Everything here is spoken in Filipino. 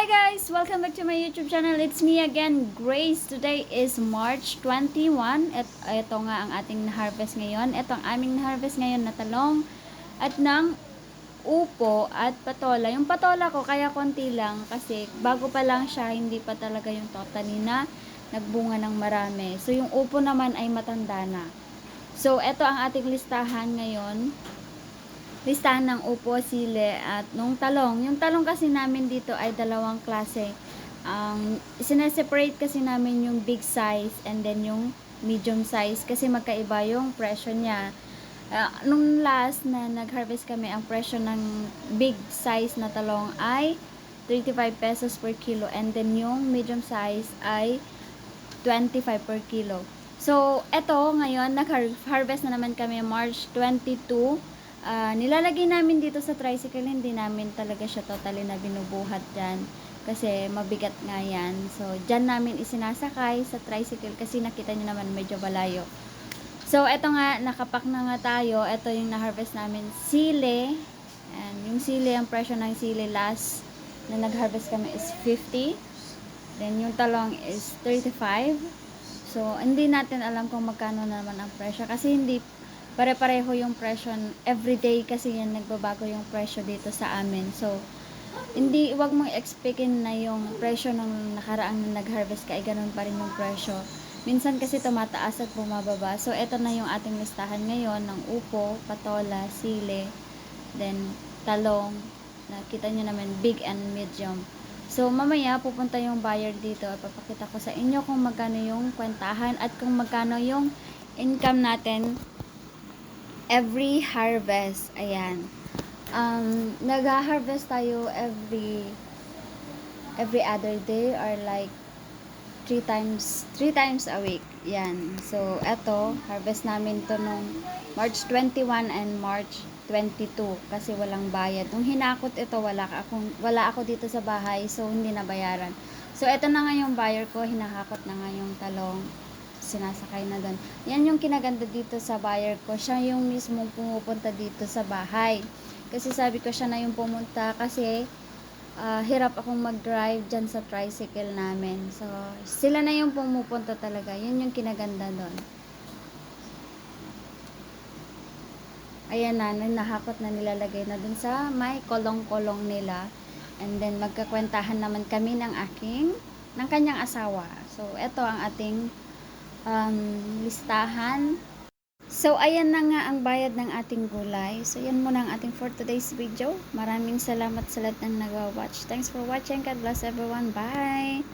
Hi guys! Welcome back to my YouTube channel. It's me again, Grace. Today is March 21. At ito nga ang ating na-harvest ngayon. Ito ang aming na-harvest ngayon na talong at ng upo at patola. Yung patola ko kaya konti lang kasi bago pa lang siya, hindi pa talaga yung totally na nagbunga ng marami. So yung upo naman ay matanda na. So ito ang ating listahan ngayon listahan ng upo, sile, at nung talong. Yung talong kasi namin dito ay dalawang klase. Ang sineseparate kasi namin yung big size and then yung medium size kasi magkaiba yung presyo niya. Ah, nung last na nag-harvest kami, ang presyo ng big size na talong ay 35 pesos per kilo and then yung medium size ay 25 per kilo. So, eto ngayon, nag-harvest na naman kami March 22. Ah, nilalagay namin dito sa tricycle, hindi namin talaga siya totally na binubuhat dyan. Kasi mabigat nga yan. So, dyan namin isinasakay sa tricycle kasi nakita nyo naman medyo balayo. So, eto nga, nakapak na nga tayo. Ito yung na-harvest namin. Sile. And yung sile, ang presyo ng sile last na nag-harvest kami is 50. Then, yung talong is 35. So, hindi natin alam kung magkano naman ang presyo. Kasi hindi pare-pareho yung presyo. Everyday kasi yan nagbabago yung presyo dito sa amin. So, hindi, wag mong expectin na yung presyo ng nakaraang na nag-harvest ka ay ganun pa rin yung presyo. Minsan kasi tumataas at bumababa. So, eto na yung ating listahan ngayon ng upo, patola, sile, then talong. Nakita nyo naman, big and medium. So, mamaya pupunta yung buyer dito at papakita ko sa inyo kung magkano yung kwentahan at kung magkano yung income natin every harvest. Ayan. Um, nag-harvest tayo every every other day or like three times three times a week. Yan. So, eto, harvest namin to nung March 21 and March 22 kasi walang bayad. Nung hinakot ito, wala ako, wala ako dito sa bahay so hindi na bayaran. So, eto na nga yung buyer ko, hinahakot na nga yung talong sinasakay na doon. Yan yung kinaganda dito sa buyer ko. Siya yung mismong pumupunta dito sa bahay. Kasi sabi ko siya na yung pumunta kasi ah, hirap akong mag-drive dyan sa tricycle namin. So, sila na yung pumupunta talaga. Yun yung kinaganda doon. Ayan na, nahakot na nilalagay na dun sa may kolong-kolong nila. And then, magkakwentahan naman kami ng aking, ng kanyang asawa. So, eto ang ating um, listahan. So, ayan na nga ang bayad ng ating gulay. So, yan muna ang ating for today's video. Maraming salamat sa lahat ng nag-watch. Thanks for watching. God bless everyone. Bye!